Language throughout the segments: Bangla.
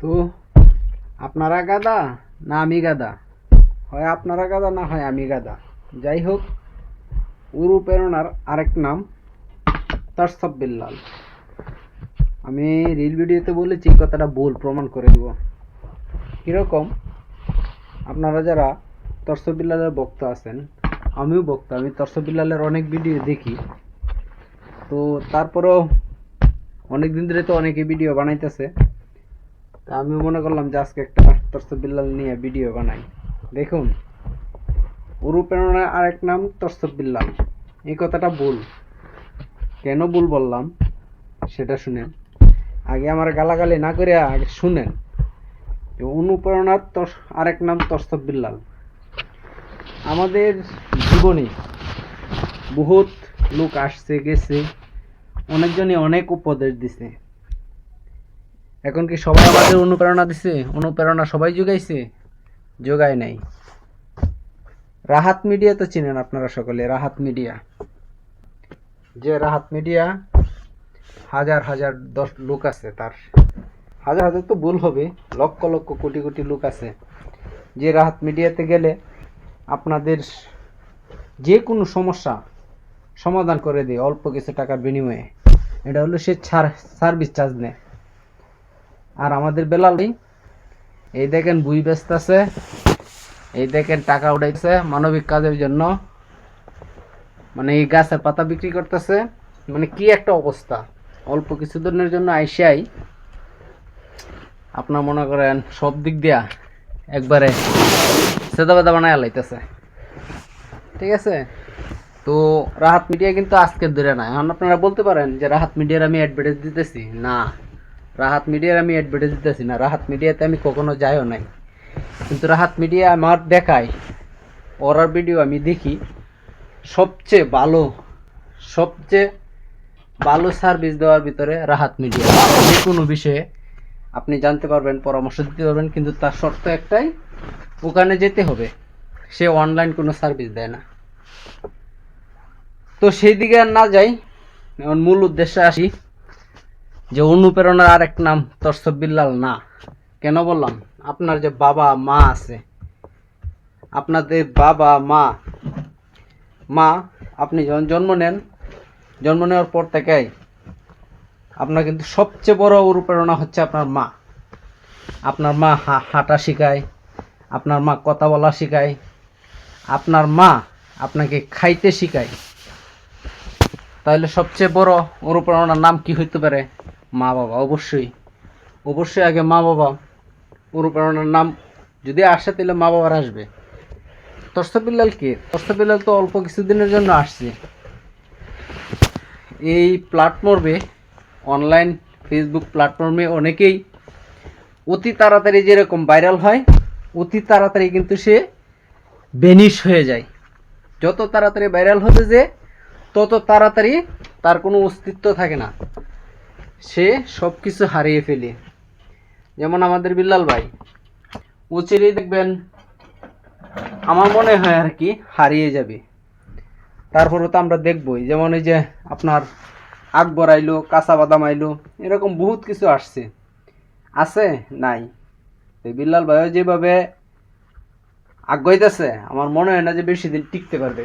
তো আপনারা গাদা না আমি গাদা? হয় আপনারা গাদা না হয় আমি গাদা? যাই হোক, উরু প্রেরণার আরেক নাম তারসব বিল্লাল। আমি রিল ভিডিওতে বলেছি, কথাটা ভুল প্রমাণ করে দেব। কীরকম? আপনারা যারা তরসব বিল্লালের ভক্ত আছেন, আমিও ভক্ত আমি তরসব বিল্লালের অনেক ভিডিও দেখি। তো তারপরেও অনেক দিন ধরে তো অনেকে ভিডিও বানাইতেছে। তা আমি মনে করলাম যে আজকে একটা তরসব বিল্লাল নিয়ে ভিডিও বানাই। দেখুন উরু প্রেরণার আরেক নাম তরসব বিল্লাল। এই কথাটা ভুল। কেন ভুল বললাম? সেটা শুনেন। আগে আমার গালাগালি না করে আগে শুনেন। অনুপ্রেরণার তর আরেক নাম তরসব বিল্লাল। আমাদের জীবনে বহুত লোক আসছে, গেছে, অনেকজনই অনেক উপদেশ দিছে। এখন কি সবাই আমাদের অনুপ্রেরণা দিছে? অনুপ্রেরণা সবাই যোগাইছে? যোগায় নাই। রাহাত মিডিয়া তো চিনেন আপনারা সকলে, রাহাত মিডিয়া। যে রাহাত মিডিয়া হাজার হাজার দশ লোক আছে তার। হাজার হাজার তো ভুল হবে, লক্ষ লক্ষ কোটি কোটি লোক আছে। যে রাহাত মিডিয়াতে গেলে আপনাদের যে কোনো সমস্যা সমাধান করে দেয় অল্প কিছু টাকার বিনিময়ে। এটা হলো সে ছাড় সার্ভিস চার্জ নেয়। আর আমাদের বেলাল ভাই, এই দেখেন বুই ব্যস্ত আছে এই দেখেন টাকা উঠাইছে মানবিক কাজের জন্য। মানে এই গাছের পাতা বিক্রি করতেছে। মানে কি একটা অবস্থা। অল্প কিছু দিনের জন্য আইসাই আপনার মনে করেন সব দিক দিয়া একবারে সেদা বেদা বানায় লাইতেছে ঠিক আছে? তো রাহাত মিডিয়া কিন্তু আজকের ধরে না এখন আপনারা বলতে পারেন যে রাহাত মিডিয়ার আমি অ্যাডভার্টাইজ দিতেছি? না। রাহাত মিডিয়ার আমি অ্যাডভার্টাইজ দিতেছি না। রাহাত মিডিয়াতে আমি কখনো যাইও নাই। কিন্তু রাহাত মিডিয়া আমার দেখায়। ওরার ভিডিও আমি দেখি। সবচেয়ে ভালো সবচেয়ে ভালো সার্ভিস দেওয়ার ভিতরে রাহাত মিডিয়া যে কোনো বিষয়ে আপনি জানতে পারবেন, পরামর্শ দিতে পারবেন, কিন্তু তার শর্ত একটাই, ওখানে যেতে হবে। সে অনলাইন কোনো সার্ভিস দেয় না। তো সেই দিকে আর না যাই এখন মূল উদ্দেশ্যে আসি। যে অনুপ্রেরণার আর এক নাম তরসব বিল্লাল না। কেন বললাম? আপনার যে বাবা, মা আছে। আপনাদের বাবা, মা মা, আপনি যখন জন্ম নেন, জন্ম নেওয়ার পর থেকেই আপনার কিন্তু সবচেয়ে বড় অনুপ্রেরণা হচ্ছে আপনার মা। আপনার মা হাঁটা শেখায়, আপনার মা কথা বলা শেখায়, আপনার মা আপনাকে খাইতে শেখায়। তাহলে সবচেয়ে বড় অনুপ্রেরণার নাম কি হইতে পারে? মা বাবা, অবশ্যই। অবশ্যই আগে মা বাবা অনুপ্রেরণার নাম যদি আসে তাহলে মা বাবার আসবে। তর্ষবিল্লাল কে? তর্ষবিল্লাল তো অল্প কিছুদিনের জন্য আসছে। এই প্ল্যাটফর্মে, অনলাইন ফেসবুক প্ল্যাটফর্মে অনেকেই অতি তাড়াতাড়ি যেরকম ভাইরাল হয়, অতি তাড়াতাড়ি কিন্তু সে বেনিশ হয়ে যায়। যত তাড়াতাড়ি ভাইরাল হতে যে, তত তাড়াতাড়ি তার কোনো অস্তিত্ব থাকে না। সে সব কিছু হারিয়ে ফেলে। যেমন আমাদের বিল্লাল ভাই, ও উচিরই দেখবেন আমার মনে হয় আর কি হারিয়ে যাবে। তারপরে তো আমরা দেখবই। যেমন এই যে আপনার আকবর আইলো, কাঁচা বাদাম আইলো, এরকম বহুত কিছু আসছে। আছে? নাই। বিল্লাল ভাইও যেভাবে আগাইতেছে আমার মনে হয় না যে বেশি দিন টিকতে পারবে।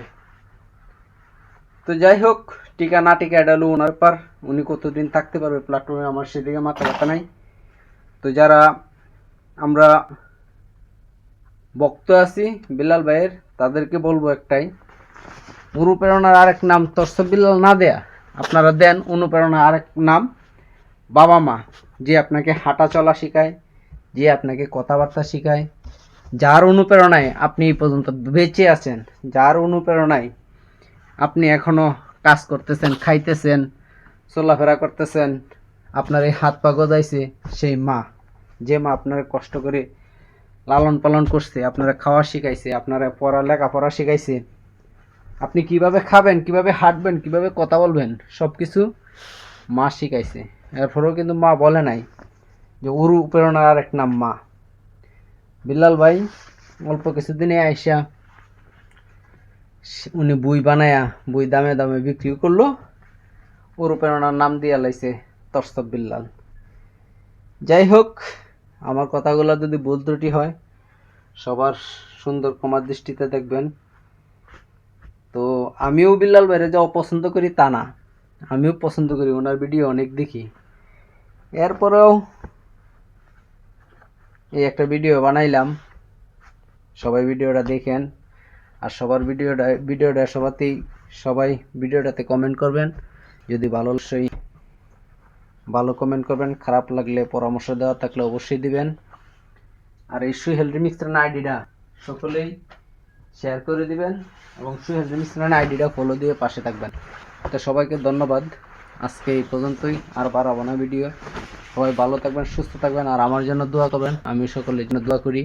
তো যাই হোক, টিকা না টিকা এটা হলো ওনার পার। উনি কতদিন থাকতে পারবে প্ল্যাটফর্মে, আমার সেদিকে মাথা ব্যথা নাই। তো যারা আমরা বক্ত আছি বিলাল ভাইয়ের, তাদেরকে বলব একটাই। অনুপ্রেরণার আরেক নাম তরসব বিলাল না দেয়া। আপনারা দেন অনুপ্রেরণার আরেক নাম বাবা মা। যে আপনাকে হাঁটা চলা শেখায়, যে আপনাকে কথাবার্তা শেখায়। যার অনুপ্রেরণায় আপনি এই পর্যন্ত বেঁচে আছেন, যার অনুপ্রেরণায় আপনি এখনও কাজ করতেছেন, খাইতেছেন, চলাফেরা করতেছেন, আপনার এই হাত পা গজাইছে সেই মা। যে মা আপনার কষ্ট করে লালন পালন করছে, আপনারা খাওয়া শিখাইছে, আপনারা পড়া, লেখাপড়া শিখাইছে, আপনি কীভাবে খাবেন, কীভাবে হাঁটবেন, কীভাবে কথা বলবেন সব কিছু মা শিখাইছে। এরপরেও কিন্তু মা বলে নাই যে উরু প্রেরণার এক নাম মা। বিল্লাল ভাই অল্প কিছুদিনে আইসা উনি বই বানায়া, বই দামে দামে বিক্রি করল। ওর উপরে ওনার নাম দিয়া লাইছে তরসব বিল্লাল। যাই হোক, আমার কথাগুলো যদি ভুল ত্রুটি হয়, সবার সুন্দর ক্ষমার দৃষ্টিতে দেখবেন। তো আমিও বিল্লাল বাইরে যে অপছন্দ করি তা না। আমিও পছন্দ করি, ওনার ভিডিও অনেক দেখি। এরপরেও এই একটা ভিডিও বানাইলাম। সবাই ভিডিওটা দেখেন। আর সবার ভিডিওটা ভিডিওটা সবাতেই সবাই ভিডিওটাতে কমেন্ট করবেন। যদি ভালো অবশ্যই ভালো কমেন্ট করবেন, খারাপ লাগলে পরামর্শ দেওয়া থাকলে অবশ্যই দিবেন। আর এই সুহেল রিমিক্সের আইডিটা সকলেই শেয়ার করে দিবেন এবং সুহেল রিমিক্সের আইডিটা ফলো দিয়ে পাশে থাকবেন। তো সবাইকে ধন্যবাদ। আজকে এই পর্যন্তই। আর বাড়াবো না ভিডিও সবাই ভালো থাকবেন, সুস্থ থাকবেন, আর আমার জন্য দোয়া করবেন। আমি সকলের জন্য দোয়া করি।